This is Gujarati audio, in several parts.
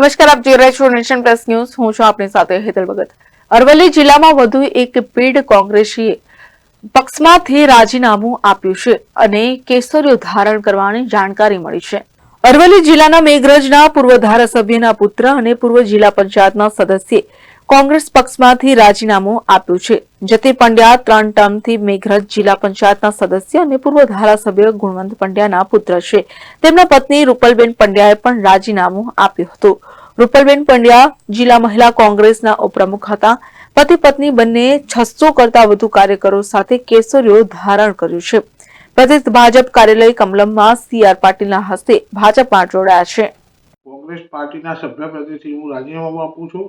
નમસ્કાર, આપ જોઈ રહ્યા નેશન પ્લસ ન્યૂઝ. હું છું આપની સાથે હેતલ ભગત. અરવલ્લી જિલ્લામાં વધુ એક પીડ કોંગ્રેસીએ પક્ષમાંથી રાજીનામું આપ્યું છે અને કેસરીઓ ધારણ કરવાની જાણકારી મળી છે. અરવલ્લી જિલ્લાના મેઘરજના પૂર્વ ધારાસભ્યના પુત્ર અને પૂર્વ જિલ્લા પંચાયતના સદસ્યે કોંગ્રેસ પક્ષમાંથી રાજીનામું આપ્યું છે. જતી પંડ્યા ત્રણ ટર્મથી મેઘરજ જિલ્લા પંચાયતના સદસ્ય અને પૂર્વ ધારાસભ્ય ગુણવંત પંડ્યાના પુત્ર છે. તેમના પત્ની રૂપલબેન પંડ્યાએ પણ રાજીનામું આપ્યું હતું. રૂપલબેન પંડ્યા જિલ્લા મહિલા કોંગ્રેસના ઉપપ્રમુખ હતા. પતિ પત્ની બંને છસો કરતા વધુ કાર્યકરો સાથે કેસરીઓ ધારણ કર્યું છે. પ્રદેશ ભાજપ કાર્યાલય કમલમમાં સી આર પાટીલના હસ્તે ભાજપમાં જોડાયા છે. કોંગ્રેસ પાર્ટીના સભ્ય પદેથી હું રાજીનામું આપું છું.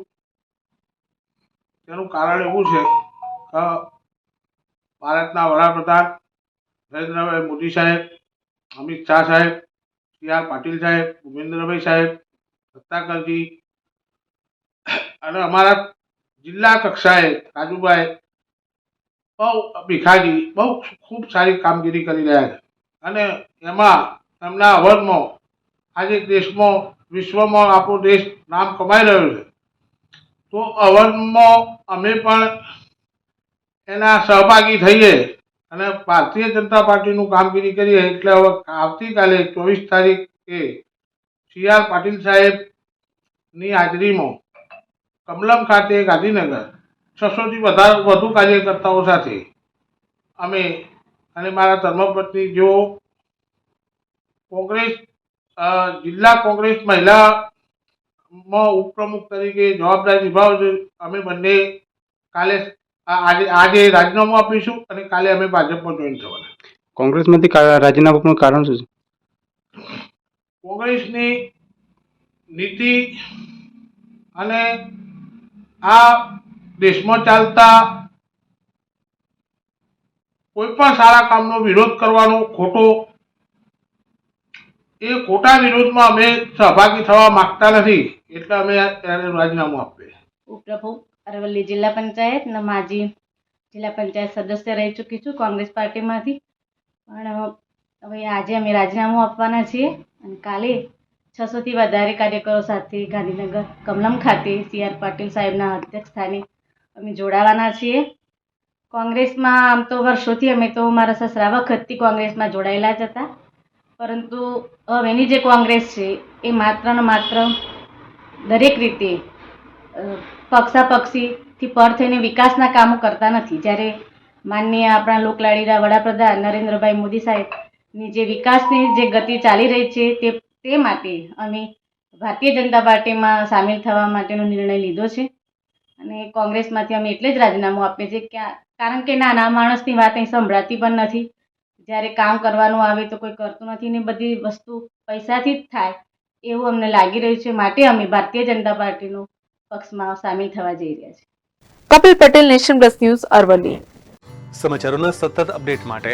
તેનું કારણ એવું છે કે ભારતના વડાપ્રધાન નરેન્દ્રભાઈ મોદી સાહેબ, અમિત શાહ સાહેબ, સી આર પાટીલ સાહેબ, ભૂપેન્દ્રભાઈ સાહેબ સત્તાકરજી અને અમારા જિલ્લા કક્ષાએ રાજુભાઈ બહુ ભીખાજી બહુ ખૂબ સારી કામગીરી કરી રહ્યા છે. અને એમાં એમના અવરમાં આજે દેશમાં, વિશ્વમાં આપણો દેશ નામ કમાઈ રહ્યો છે. તો અવનમાં અમે પણ એના સહભાગી થઈએ અને ભારતીય જનતા પાર્ટીનું કામગીરી કરીએ એટલે હવે આવતીકાલે ચોવીસ તારીખે સી આર પાટીલ સાહેબની હાજરીમાં કમલમ ખાતે ગાંધીનગર છસોથી વધારે વધુ કાર્યકર્તાઓ સાથે અમે અને મારા ધર્મપત્ની જેઓ કોંગ્રેસ જિલ્લા કોંગ્રેસ મહિલામાં ઉપપ્રમુખ તરીકે જવાબદારી નિભાવશે અમે બંને કાલે આજે આજે રાજીનામું આપીશું અને કાલે અમે ભાજપમાં જોઈન થવાના. કોંગ્રેસમાંથી કા- રાજીનામું આપવાનું કારણ શું છે? કોંગ્રેસની નીતિ અને આ દેશમાં ચાલતા કોઈ પણ સારા કામનો વિરોધ કરવાનો ખોટો, એ ખોટા વિરોધમાં અમે સહભાગી થવા માંગતા નથી, એટલે અમે ત્યારે રાજીનામું આપીએ. ઉપપ્રમુખ અરવલ્લી જિલ્લા પંચાયત અને માજી જિલ્લા પંચાયત સદસ્ય રહી ચૂકી છું કોંગ્રેસ પાર્ટીમાંથી. પણ હવે આજે અમે રાજીનામું આપવાના છીએ. અને કાલે છસોથી વધારે કાર્યકરો સાથે ગાંધીનગર કમલમ ખાતે સી આર પાટીલ સાહેબના અધ્યક્ષ સ્થાને અમે જોડાવાના છીએ. કોંગ્રેસમાં આમ તો વર્ષોથી અમે તો મારા સસરા વખતથી કોંગ્રેસમાં જોડાયેલા જ હતા. પરંતુ હવેની જે કોંગ્રેસ છે, એ માત્ર ને માત્ર દરેક રીતે પક્ષાપક્ષીથી પર થઈને વિકાસના કામો કરતા નથી. જ્યારે માનનીય આપણા લોકલાડીના વડાપ્રધાન નરેન્દ્રભાઈ મોદી સાહેબની જે વિકાસની જે ગતિ ચાલી રહી છે તે તે માટે અમે ભારતીય જનતા પાર્ટીમાં સામેલ થવા માટેનો નિર્ણય લીધો છે. અને કોંગ્રેસમાંથી અમે એટલે જ રાજીનામું આપીએ છીએ કે કારણ કે નાના માણસની વાત અહીં સંભળાતી પણ નથી. જ્યારે કામ કરવાનું આવે તો કોઈ કરતું નથી ને બધી વસ્તુ પૈસાથી જ થાય એવું અમને લાગી રહ્યું છે. માટે અમે ભારતીય જનતા પાર્ટીનો પક્ષમાં સામેલ થવા જઈ રહ્યા છીએ. Kapil Patel nation plus news Aravalli. સમાચારોના સતત અપડેટ માટે